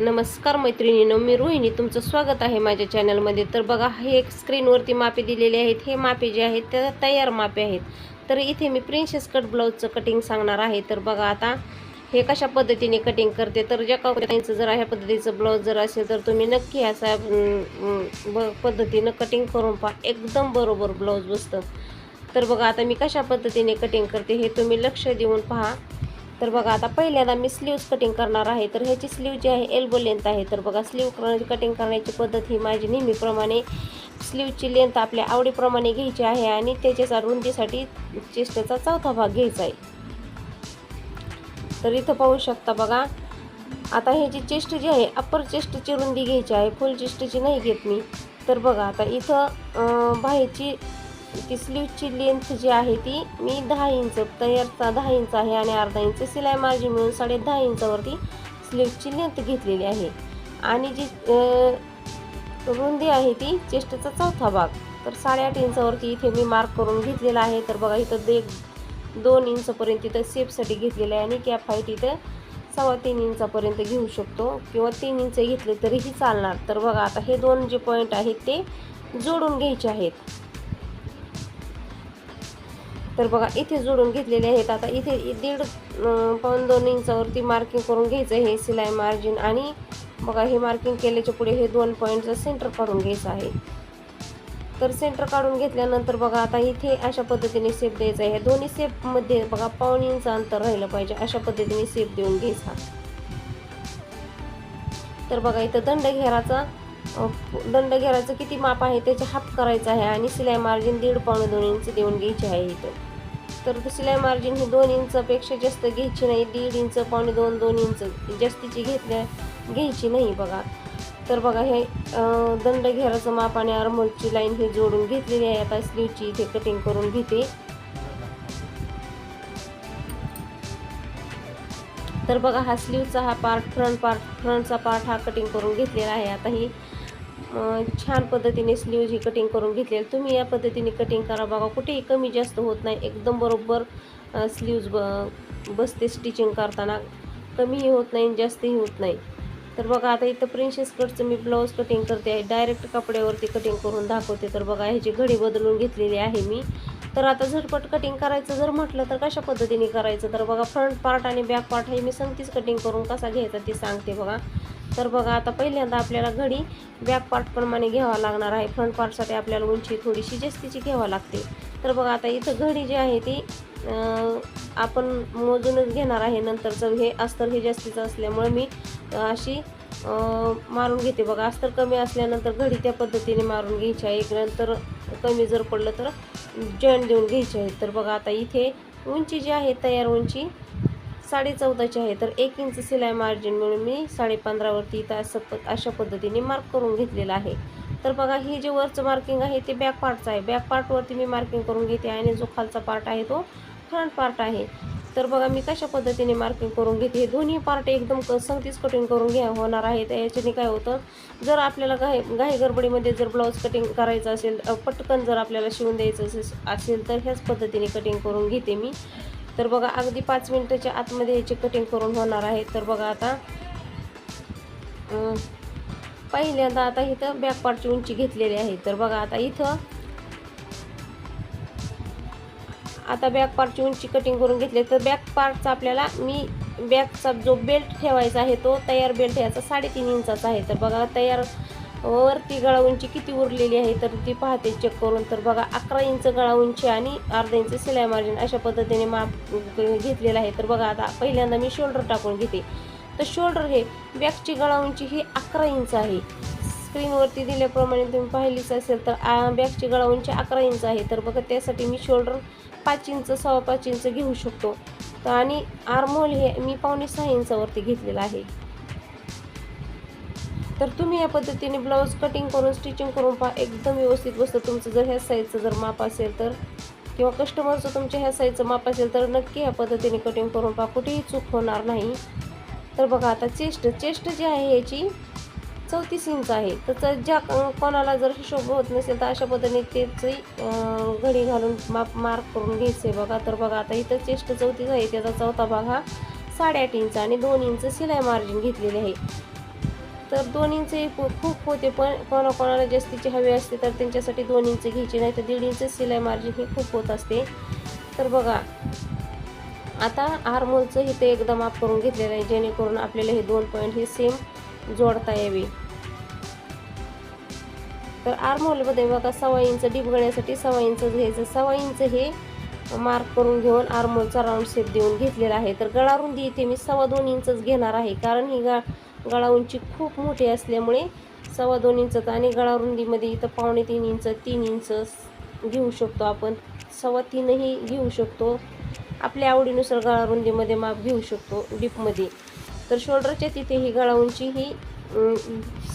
नमस्कार मैत्रिणींनो मी रोहिणी. तुमचं स्वागत आहे माझ्या चॅनलमध्ये. तर बघा हे एक स्क्रीनवरती मापे दिलेले आहेत. हे मापे जे आहेत त्या तयार मापे आहेत. तर इथे मी प्रिन्सेस कट ब्लाऊजचं कटिंग सांगणार आहे. तर बघा आता हे कशा पद्धतीने कटिंग करते? तर ज्या कंपन्यांचं जर ह्या पद्धतीचं ब्लाऊज जर असेल तर तुम्ही नक्की असा ब पद्धतीनं कटिंग करून पहा. एकदम बरोबर ब्लाऊज बसतं. तर बघा आता मी कशा पद्धतीने कटिंग करते हे तुम्ही लक्ष देऊन पहा. तर बघा आता पहिल्यांदा मी स्लीव्ज कटिंग करणार आहे. तर ह्याची स्लीव जी आहे एल्बो लेंथ आहे. तर बघा स्लीव कटिंग करण्याची पद्धत ही माझी नेहमीप्रमाणे स्लीवची लेंथ आपल्या आवडीप्रमाणे घ्यायची आहे आणि त्याच्याचा रुंदीसाठी चेस्टचा चौथा भाग घ्यायचा आहे. तर इथं पाहू शकता बघा आता हे जी चेस्ट जी आहे अप्पर चेस्टची रुंदी घ्यायची आहे. फुल चेस्टची नाही घेत मी. तर बघा आता इथं बाहेरची ती स्लीवची लेंथ जी आहे ती मी दहा इंच तयारचा दहा इंच आहे आणि अर्धा इंच सिलाई मार्जिन मिळून साडे दहा इंचावरती स्लीवची लेंथ घेतलेली आहे. आणि जी रुंदी आहे ती चेस्टचा चौथा भाग. तर साडेआठ इंचावरती इथे मी मार्क करून घेतलेला आहे. तर बघा इथं दे दोन इंचपर्यंत इथं सेपसाठी घेतलेलं आहे आणि कॅप हाईट इथं सव्वा तीन इंचापर्यंत घेऊ शकतो. किंवा तीन इंच घेतले तरीही चालणार. तर बघा आता हे दोन जे पॉईंट आहेत ते जोडून घ्यायचे आहेत. तर बघा इथे जोडून घेतलेले आहेत. आता इथे दीड अं, पाऊण दोन इंचावरती मार्किंग करून घ्यायचं हे सिलाई मार्जिन आणि बघा हे मार्किंग केल्याच्या पुढे हे दोन पॉईंटचं सेंटर काढून घ्यायचं आहे. तर सेंटर काढून घेतल्यानंतर बघा आता इथे अशा पद्धतीने सेप द्यायचा आहे. दोन्ही सेपमध्ये बघा पाऊण इंच अंतर राहिलं पाहिजे. अशा पद्धतीने सेप देऊन घ्यायचा. तर बघा इथं दंड घेराचा दंड घेराचं किती माप आहे त्याचे हाफ करायचं आहे. आणि सिलाई मार्जिन दीड पावणे दोन इंच देऊन घ्यायची आहे इथं. तर सिलाई मार्जिन ही दोन इंचपेक्षा जास्त घ्यायची नाही. दीड इंच पावणे दोन दोन इंच जास्तीची घेतल्या घ्यायची नाही बघा. तर बघा हे दंड घेराचं माप आणि आरमोलची लाईन हे जोडून घेतलेली आहे. आता स्लीवची इथे कटिंग करून घेते. तर बघा हा स्लीवचा हा पार्ट फ्रंट पार्ट फ्रंटचा पार्ट हा कटिंग करून घेतलेला आहे. आता ही छान पद्धतीने स्लीव्ज ही कटिंग करून घेतलेली. तुम्ही या पद्धतीने कटिंग करा बघा कुठेही कमी जास्त होत नाही. एकदम बरोबर स्लीव्ज ब बसते स्टिचिंग करताना. कमीही होत नाही आणि जास्तही होत नाही. तर बघा आता इथं प्रिन्सेस कटचं मी ब्लाऊज कटिंग करते आहे. डायरेक्ट कपड्यावरती कटिंग करून दाखवते. तर बघा ह्याची घडी बदलून घेतलेली आहे मी. तर आता झटपट कटिंग करायचं जर म्हटलं तर कशा पद्धतीने करायचं? तर बघा फ्रंट पार्ट आणि बॅक पार्ट हे मी संगतीच कटिंग करून कसा घ्यायचा ते सांगते बघा. तर बघा आता पहिल्यांदा आपल्याला घडी बॅक पार्टप्रमाणे घ्यावा लागणार आहे. फ्रंट पार्टसाठी आपल्याला उंची थोडीशी जास्तीची घ्यावा लागते. तर बघा आता इथं घडी जी आहे ती आपण मोजूनच घेणार आहे. नंतरचं हे अस्तर हे जास्तीचं असल्यामुळे मी अशी मारून घेते. बघा अस्तर कमी असल्यानंतर घडी त्या पद्धतीने मारून घ्यायची आहे. एक नंतर कमी जर पडलं तर जॉईंट देऊन घ्यायची आहे. तर बघा आता इथे उंची जी आहे तयार उंची साडे चौदाची आहे. तर एक इंच सिलाई मार्जिन मिळून मी साडे पंधरावरती इथं असं प अशा पद्धतीने मार्क करून घेतलेलं आहे. तर बघा हे जे वरचं मार्किंग आहे ते बॅक पार्टचं आहे. बॅक पार्टवरती मी मार्किंग करून घेते आणि जो खालचा पार्ट आहे तो फ्रंट पार्ट आहे. तर बघा मी कशा पद्धतीने मार्किंग करून घेते? हे दोन्ही पार्ट एकदम क संगतीच कटिंग करून घ्या होणार आहे. तर याच्याने काय होतं जर आपल्याला घाई घाई गडबडीमध्ये जर ब्लाऊज कटिंग करायचं असेल पटकन जर आपल्याला शिवून द्यायचं असेल असेल तर ह्याच पद्धतीने कटिंग करून घेते मी. तर बघा अगदी पाच मिनिटाच्या आतमध्ये याची कटिंग करून होणार आहे. तर बघा आता पहिल्यांदा आता इथं बॅक पार्टची उंची घेतलेली आहे. तर बघा आता इथं आता बॅक पार्टची उंची कटिंग करून घेतली. तर बॅक पार्टचा आपल्याला मी बॅकचा जो बेल्ट ठेवायचा आहे तो तयार बेल्ट याचा साडेतीन इंचाचा आहे. तर बघा तयार वरती गळा उंची किती उरलेली आहे तर ती पाहते चेक करून. तर बघा अकरा इंच गळा उंची आणि अर्धा इंच सिलाई मार्जिन अशा पद्धतीने माप घेतलेलं आहे. तर बघा आता पहिल्यांदा मी शोल्डर टाकून घेते. तर शोल्डर हे बॅकची गळा उंची ही अकरा इंच आहे. स्क्रीनवरती दिल्याप्रमाणे तुम्ही पाहिलीच असेल तर आ- बॅकची गळा उंची अकरा इंच आहे. तर बघा त्यासाठी मी शोल्डर पाच इंच सव्वा पाच इंच घेऊ शकतो. तर आणि आर्मोल हे मी पावणे सहा इंचावरती घेतलेलं आहे. तर तुम्ही या पद्धतीने ब्लाऊज कटिंग करून स्टिचिंग करून पहा. एकदम व्यवस्थित बसतं तुमचं. जर ह्या साईजचं जर माप असेल तर किंवा कस्टमरचं तुमच्या ह्या साईजचं माप असेल तर नक्की ह्या पद्धतीने कटिंग करून पहा. कुठेही चूक होणार नाही. तर बघा आता चेस्ट चेस्ट जी आहे याची चौतीस इंच आहे. तर ज्या कोणाला जर हिशोब होत नसेल तर अशा पद्धतीने त्याची घडी घालून माप मार्क करून घ्यायचे बघा. तर बघा आता इथं चेस्ट चौतीस आहे. त्याचा चौथा भाग हा साडेआठ इंच आणि दोन इंच सिलाई मार्जिन घेतलेले आहे. तर दोन इंच खूप होते पण कोणाकोणाला जास्तीचे जास्तीची हवी असते तर त्यांच्यासाठी दोन इंच घ्यायची नाही तर दीड इंच सिलाई मार्जिन हे खूप होत असते. तर बघा आता आरमोलचं ते एकदा माप करून घेतलेलं आहे जेणेकरून आपल्याला हे दोन पॉईंट हे सेम जोडता यावे. तर आरमोलमध्ये बघा सव्वा इंच डीप गळ्यासाठी सव्वा इंच घ्यायचं. सव्वा इंच हे मार्क करून घेऊन आरमोलचा राऊंड शेप देऊन घेतलेला आहे. तर गळा रुंदी इथे मी सव्वा दोन इंचच घेणार आहे. कारण ही गा गळा उंची खूप मोठी असल्यामुळे सव्वा दोन इंच आणि गळा रुंदीमध्ये इथं पावणे तीन इंच तीन इंच घेऊ शकतो आपण. सव्वा तीनही घेऊ शकतो. आपल्या आवडीनुसार गळा रुंदीमध्ये माप घेऊ शकतो डीपमध्ये. तर शोल्डरच्या तिथे ही गळा उंची ही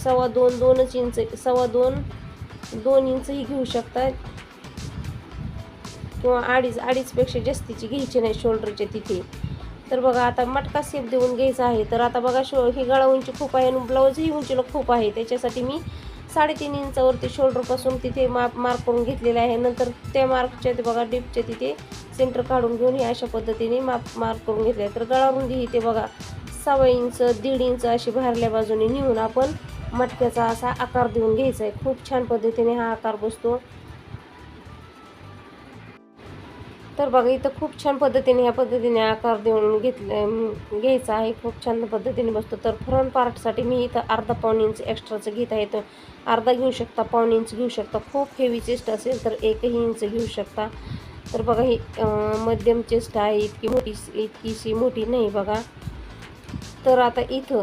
सव्वा दोन दोनच इंच सव्वा दोन दोन इंचही घेऊ शकतात किंवा अडीच अडीचपेक्षा जास्तीची घ्यायची नाही शोल्डरच्या तिथे. तर बघा आता मटका सेप देऊन घ्यायचा आहे. तर आता बघा शो ही गळा उंची खूप आहे आणि ब्लाऊज ही उंचीला खूप आहे. त्याच्यासाठी मी साडेतीन इंचावरती शोल्डरपासून तिथे माप मार्क करून घेतलेले आहे. नंतर त्या मार्कच्या ते बघा डिपच्या तिथे सेंटर काढून घेऊन हे अशा पद्धतीने माप मार्क करून घेतले. आहे तर गळा ही ते बघा सव्वा इंच दीड इंच अशी बाहेरल्या बाजूने नेऊन आपण मटक्याचा असा आकार देऊन घ्यायचा आहे. खूप छान पद्धतीने हा आकार बसतो. तर बघा इथं खूप छान पद्धतीने ह्या पद्धतीने आकार देऊन घेतले घ्यायचा आहे. खूप छान पद्धतीने बसतो. तर फ्रंट पार्टसाठी मी इथं अर्धा पाऊण इंच एक्स्ट्राचं घेत आहे. तर अर्धा घेऊ शकता पाऊण इंच घेऊ शकता. खूप हेवी चेस्ट असेल तर एकही इंच घेऊ शकता. तर बघा ही मध्यम चेस्ट आहे. इतकी मोठी इतकीशी मोठी नाही बघा. तर आता इथं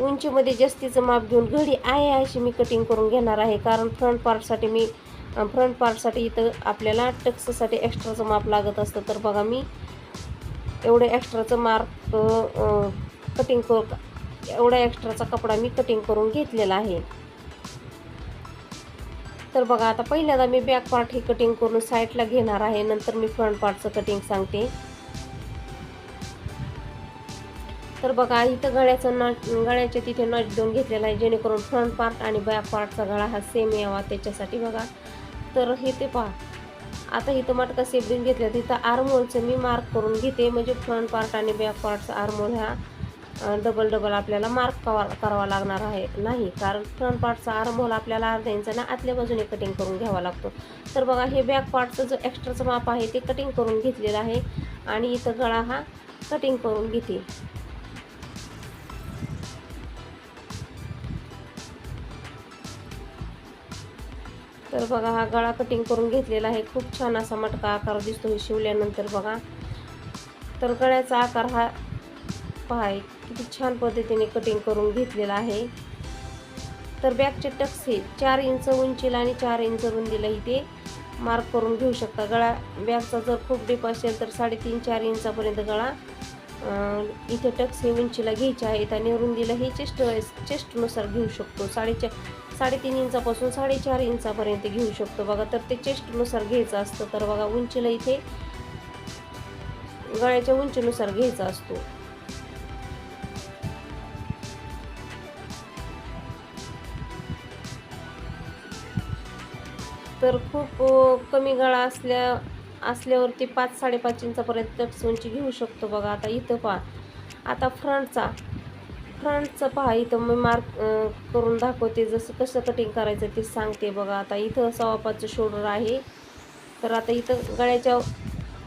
उंचीमध्ये जास्तीचं माप घेऊन घडी आहे अशी मी कटिंग करून घेणार आहे. कारण फ्रंट पार्टसाठी मी फ्रंट पार्टसाठी इथं आपल्याला टक्ससाठी एक्स्ट्राचं माप लागत असतं. तर बघा मी एवढं एक्स्ट्राचं मार्क कटिंग कर एवढा एक्स्ट्राचा कपडा मी कटिंग करून घेतलेला आहे. तर बघा आता पहिल्यांदा मी बॅक पार्ट हे कटिंग करून साईडला घेणार आहे. नंतर मी फ्रंट पार्टचं कटिंग सांगते. तर बघा इथं गळ्याचं नट गळ्याच्या तिथे नट देऊन घेतलेला आहे. जेणेकरून फ्रंट पार्ट आणि बॅक पार्टचा गळा हा सेम यावा. त्याच्यासाठी बघा तर हे ते पहा. आता इथं मटका सेप घेतल्या तिथं आर्मोलचं मी मार्क करून घेते. म्हणजे फ्रंट पार्ट आणि बॅक पार्टचा आर्मोल ह्या डबल डबल आपल्याला मार्क कवा करावा लागणार आहे नाही. कारण फ्रंट पार्टचा आर्मोल आपल्याला अर्धा इंचानं आतल्या बाजूने कटिंग करून घ्यावा लागतो. तर बघा हे बॅक पार्टचं जो एक्स्ट्राचं माप आहे ते कटिंग करून घेतलेलं आहे. आणि इथं गळा हा कटिंग करून घेते. तर बघा हा गळा कटिंग करून घेतलेला आहे. खूप छान असा मटका आकार दिसतो हे शिवल्यानंतर बघा. तर गळ्याचा आकार हा पहा किती छान पद्धतीने कटिंग करून घेतलेला आहे. तर बॅगचे टक्स हे चार इंच उंचीला आणि चार इंच रुंदीला इथे मार्क करून घेऊ शकता. गळा बॅगचा जर खूप डीप असेल तर साडेतीन चार इंचापर्यंत गळा इथे टक्स हे उंचीला घ्यायचे आहेत आणि रुंदीला हे चेस्ट चेस्टनुसार घेऊ शकतो. साडेचार साडेतीन इंचापासून साडेचार इंचापर्यंत घेऊ शकतो. बघा तर ते चेस्टनुसार घ्यायचं असतं तर बघा उंचीला इथे गळ्याच्या उंचीनुसार घ्यायचा असतो. तर खूप कमी गळा असल्या असल्यावरती पाच साडेपाच इंचापर्यंत टक्स उंची घेऊ शकतो. बघा आता इथं पहा. आता फ्रंटचा फ्रंटचं पहा इथं मी मार्क करून दाखवते. जसं कसं कटिंग करायचं ते सांगते बघा. आता इथं सवापाचं शोल्डर आहे. तर आता इथं गळ्याच्या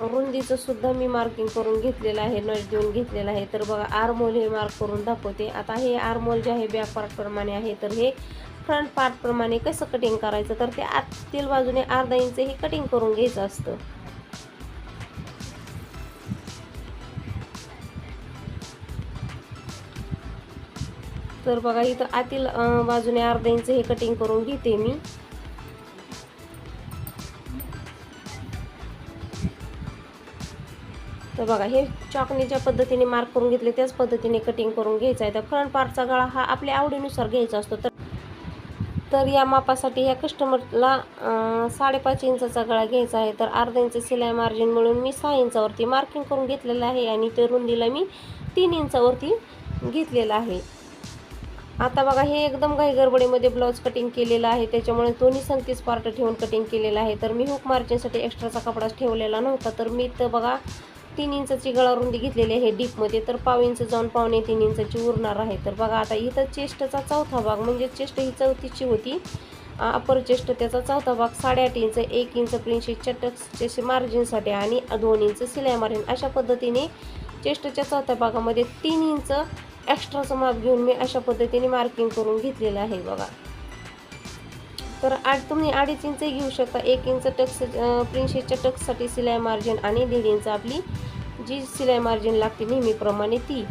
रुंदीचं सुद्धा मी मार्किंग करून घेतलेलं आहे नट देऊन घेतलेलं आहे. तर बघा आरमोल हे मार्क करून दाखवते. आता हे आरमोल जे आहे बॅक पार्टप्रमाणे आहे. तर हे फ्रंट पार्टप्रमाणे कसं कटिंग करायचं? तर ते आतील बाजूने अर्धा इंच हे कटिंग करून घ्यायचं असतं. तर बघा इथं आतील बाजूने अर्धा इंच हे कटिंग करून घेते मी. तर बघा हे चॉकनीच्या पद्धतीने मार्क करून घेतले त्याच पद्धतीने कटिंग करून घ्यायचं आहे. तर फ्रंट पार्टचा गळा हा आपल्या आवडीनुसार घ्यायचा असतो. तर तर या मापासाठी ह्या कस्टमरला साडेपाच इंचाचा गळा घ्यायचा आहे. तर अर्धा इंच सिलाई मार्जिन मिळून मी सहा इंचावरती मार्किंग करून घेतलेलं आहे आणि ते रुंदीला मी तीन इंचावरती घेतलेलं आहे. आता बघा हे एकदम घाई गडबडीमध्ये ब्लाऊज कटिंग केलेलं आहे. त्याच्यामुळे दोन्ही संगतीच पार्ट ठेवून कटिंग केलेलं आहे. तर मी हुक मार्जिनसाठी एक्स्ट्राचा कपडा ठेवलेला नव्हता. तर मी तर बघा तीन इंचाची गळा रुंदी घेतलेली आहे डीपमध्ये तर पाव इंच जाऊन पावणे तीन इंचाची उरणार आहे. तर बघा आता इथं चेस्टचा चौथा भाग म्हणजे चेस्ट ही चौथीची होती. अपर चेस्ट त्याचा चौथा भाग साडेआठ इंच एक इंच प्रिन्सेसच्या टक्सचे मार्जिनसाठी आणि दोन इंच सिलाई मार्जिन अशा पद्धतीने चेस्टच्या चौथ्या भागामध्ये तीन इंच एक्स्ट्राचं माप घेऊन मी अशा पद्धतीने मार्किंग करून घेतलेलं आहे बघा. तर आठ तुम्ही अडीच इंच घेऊ शकता. एक इंच टक्स प्रिन्सेसच्या टक्ससाठी सिलाई मार्जिन आणि दीड इंच आपली जी सिलाई मार्जिन लागते नेहमीप्रमाणे ती.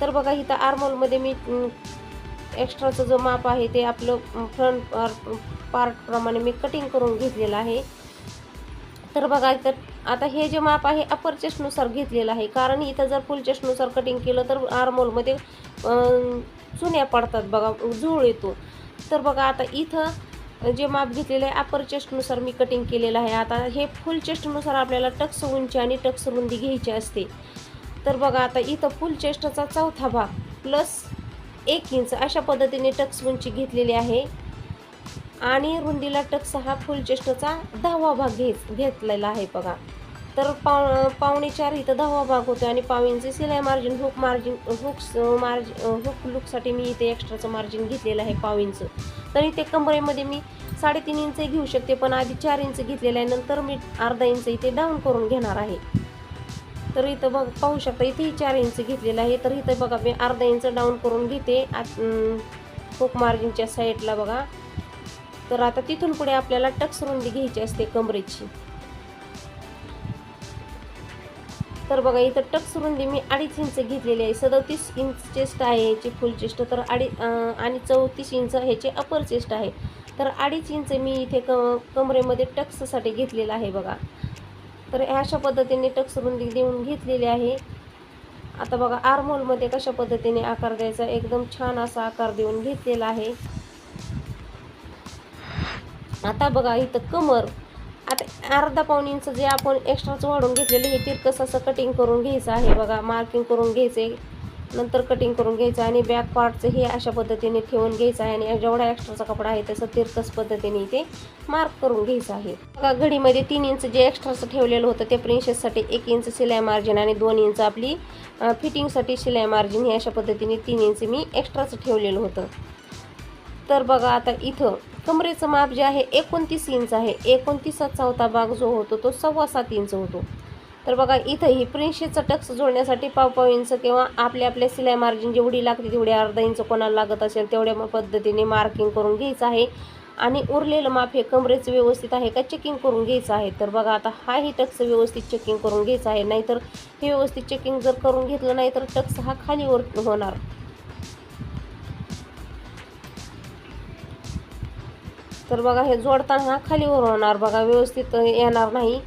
तर बघा इथं आर्मोलमध्ये मी एक्स्ट्राचं जो माप आहे ते आपलं फ्रंट पार्टप्रमाणे मी कटिंग करून घेतलेलं आहे. तर बघा इथं आता हे जे माप आहे अपर चेस्टनुसार घेतलेलं आहे. कारण इथं जर फुल चेस्टनुसार कटिंग केलं तर आर्मोलमध्ये चुन्या पडतात बघा झूळ येतो. तर बघा आता इथं जे माप घेतलेलं आहे अपर चेस्टनुसार मी कटिंग केलेलं आहे. आता हे फुल चेस्टनुसार आपल्याला टक्स उंची आणि टक्स रुंदी घ्यायची असते. तर बघा आता इथं फुल चेस्टचा चौथा भाग प्लस एक इंच अशा पद्धतीने टक्स उंची घेतलेली आहे. आणि रुंदीला टक्स हा फुलचेष्टचा दहावा भाग घेत घेतलेला आहे बघा. तर पाव पावणे चार इथं दहावा भाग होतो आणि पाव सिलाई margin hook margin hooks margin hook लुकसाठी मी इथे एक्स्ट्राचं मार्जिन घेतलेलं आहे पाव तर इथे कमरेमध्ये मी साडेतीन इंच घेऊ शकते पण आधी चार इंच घेतलेलं आहे. नंतर मी अर्धा इंच इथे डाऊन करून घेणार आहे. तर इथं बघ पाहू शकता इथेही चार इंच घेतलेलं आहे. तर इथं बघा मी अर्धा इंच डाऊन करून घेते. हुक मार्जिनच्या साईडला बघा. तर आता तिथून पुढे आपल्याला टक्स रुंदी घ्यायची असते कमरेची. तर बघा इथं टक्स रुंदी मी अडीच इंच घेतलेली आहे. सदतीस इंच चेस्ट आहे याची फुल चेस्ट तर अडी आणि चौतीस इंच ह्याचे अपर चेस्ट आहे. तर अडीच इंच मी इथे क कमरेमध्ये टक्ससाठी घेतलेलं आहे बघा. तर अशा पद्धतीने टक्स रुंदी देऊन घेतलेली आहे. आता बघा आर्मोलमध्ये कशा पद्धतीने आकार द्यायचा? एकदम छान असा आकार देऊन घेतलेला आहे. आता बघा इथं कमर. आता अर्धा पाऊन इंच जे आपण एक्स्ट्राचं वाढून घेतलेलं हे तिरकस असं कटिंग करून घ्यायचं आहे बघा मार्किंग करून घ्यायचे नंतर कटिंग करून घ्यायचं आणि बॅक पार्टचं हे अशा पद्धतीने ठेवून घ्यायचं आहे आणि जेवढा एक्स्ट्राचा कपडा आहे तसं तिरकस पद्धतीने इथे मार्क करून घ्यायचं आहे. बघा घडीमध्ये तीन इंच जे एक्स्ट्राचं ठेवलेलं होतं ते प्रिन्सेससाठी एक इंच शिलाई मार्जिन आणि दोन इंच आपली फिटिंगसाठी शिलाई मार्जिन हे अशा पद्धतीने तीन इंच मी एक्स्ट्राचं ठेवलेलं होतं. तर बघा आता इथं कमरेचं माप जे आहे एकोणतीस इंच आहे. एकोणतीसचा चौथा भाग जो होतो तो सव्वा सात इंच होतो. तर बघा इथं ही टक्स जोडण्यासाठी पाव पाव इंच किंवा आपल्या आपल्या सिलाई मार्जिन जेवढी लागते तेवढी अर्धा इंच कोणाला लागत असेल तेवढ्या पद्धतीने मार्किंग करून घ्यायचं आहे. आणि उरलेलं माप हे कमरेचं व्यवस्थित आहे का चेकिंग करून घ्यायचं आहे? तर बघा आता हाही टक्स व्यवस्थित चेकिंग करून घ्यायचं आहे. नाहीतर हे व्यवस्थित चेकिंग जर करून घेतलं नाही तर टक्स हा खालीवर होणार. तर बघा हे जोडताना हा खाली उरवणार होणार बघा व्यवस्थित येणार नाही.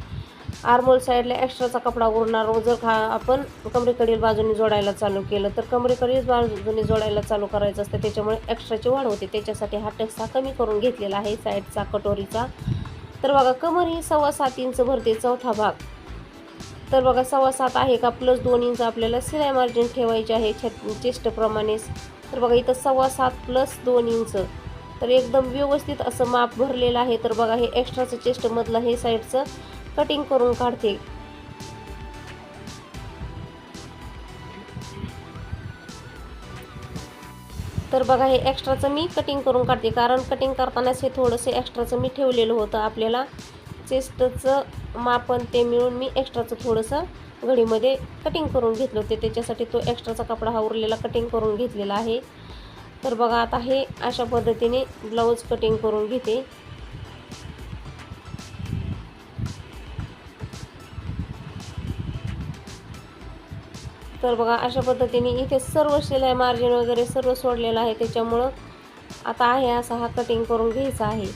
आर्मोल साईडला एक्स्ट्राचा कपडा उरणार. जर खा आपण कमरेकडील बाजूने जोडायला चालू केलं तर कमरेकडील बाजूने जोडायला चालू करायचं असतं. त्याच्यामुळे एक्स्ट्राची वाढ होते. त्याच्यासाठी हा टक्स कमी करून घेतलेला आहे साईडचा कटोरीचा. तर बघा कमर ही सव्वा सात इंच भरते चौथा भाग. तर बघा सव्वा सात आहे का? प्लस दोन इंच आपल्याला सिलाई मार्जिन ठेवायचे आहे छत चेस्टप्रमाणेच तर बघा इथं सव्वा सात प्लस दोन इंच. तर एकदम व्यवस्थित असं माप भरलेलं आहे. तर बघा हे एक्स्ट्राचं चेस्टमधलं हे साईडचं कटिंग करून काढते. तर बघा हे एक्स्ट्राचं मी कटिंग करून काढते. कारण कटिंग करतानाच हे थोडंसं एक्स्ट्राचं मी ठेवलेलं होतं आपल्याला. चेस्टचं मापन ते मिळून मी एक्स्ट्राचं थोडंसं घडीमध्ये कटिंग करून घेतलं होते. त्याच्यासाठी तो एक्स्ट्राचा कपडा हा उरलेला कटिंग करून घेतलेला आहे. तर बघा आता हे अशा पद्धतीने ब्लाऊज कटिंग करून घेते. तर बघा अशा पद्धतीने इथे सर्व शिलाई मार्जिन वगैरे सर्व सोडलेलं आहे. त्याच्यामुळं आता आहे असा हा कटिंग करून घ्यायचा आहे.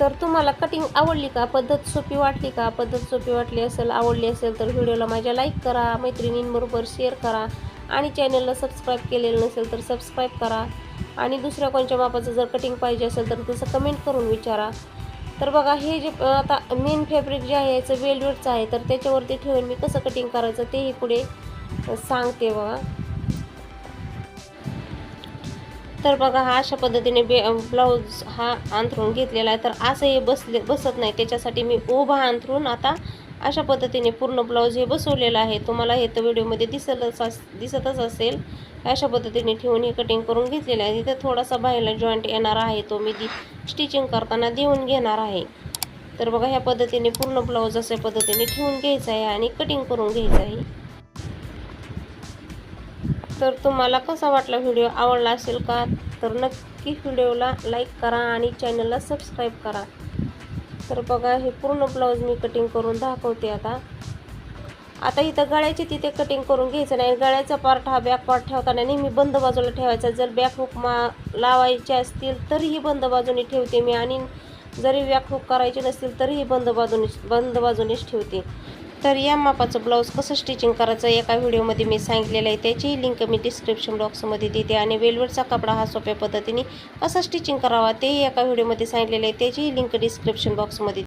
तर तुम्हाला कटिंग आवडली का? पद्धत सोपी वाटली का? पद्धत सोपी वाटली असेल आवडली असेल तर व्हिडिओला माझ्या लाईक करा. मैत्रिणींबरोबर शेअर करा. आणि चॅनलला सबस्क्राईब केलेलं नसेल तर सबस्क्राईब करा. आणि दुसऱ्या कोणच्या मापाचं जर कटिंग पाहिजे असेल तर तसं कमेंट करून विचारा. तर बघा हे जे आता मेन फॅब्रिक जे आहे याचं वेलवेटचं आहे तर त्याच्यावरती ठेवून मी कसं कटिंग करायचं तेही पुढे सांगते बघा. तर बघा हा अशा पद्धतीने बे ब्लाऊज हा अंथरून घेतलेला आहे. तर असं हे बसले बसत नाही. त्याच्यासाठी मी उभा अंथरून आता अशा पद्धतीने पूर्ण ब्लाऊज हे बसवलेलं आहे. तुम्हाला हे तर व्हिडिओमध्ये दिसतच अस दिसतच असेल. अशा पद्धतीने ठेवून हे कटिंग करून घेतलेलं आहे. तिथं थोडासा बाहेरला जॉईंट येणार आहे. तो मी दि स्टिचिंग करताना देऊन घेणार आहे. तर बघा ह्या पद्धतीने पूर्ण ब्लाऊज अशा पद्धतीने ठेवून घ्यायचं आहे आणि कटिंग करून घ्यायचं आहे. तर तुम्हाला कसा वाटला व्हिडिओ? आवडला असेल का? तर नक्की व्हिडिओला लाईक करा आणि चॅनलला सबस्क्राईब करा. तर बघा हे पूर्ण ब्लाऊज मी कटिंग करून दाखवते आता. आता इथं गळ्याची तिथे कटिंग करून घ्यायचं नाही. गळ्याचा पार्ट हा बॅक पार्ट ठेवताना नेहमी बंद बाजूला ठेवायचा. जर बॅक हुक मा लावायचे असतील तरीही बंद बाजूने ठेवते मी. आणि जरी बॅक हुक करायचे नसतील तरीही बंद बाजूने बंद बाजूनेच ठेवते. तर या मापाचं ब्लाऊज कसं स्टिचिंग करायचं एका व्हिडिओमध्ये मी सांगितलेलं आहे. त्याचीही लिंक मी डिस्क्रिप्शन बॉक्समध्ये देते आणि वेलवेटचा कपडा हा सोप्या पद्धतीने कसा स्टिचिंग करावा तेही एका व्हिडिओमध्ये सांगितलेलं आहे. त्याचीही लिंक डिस्क्रिप्शन बॉक्समध्ये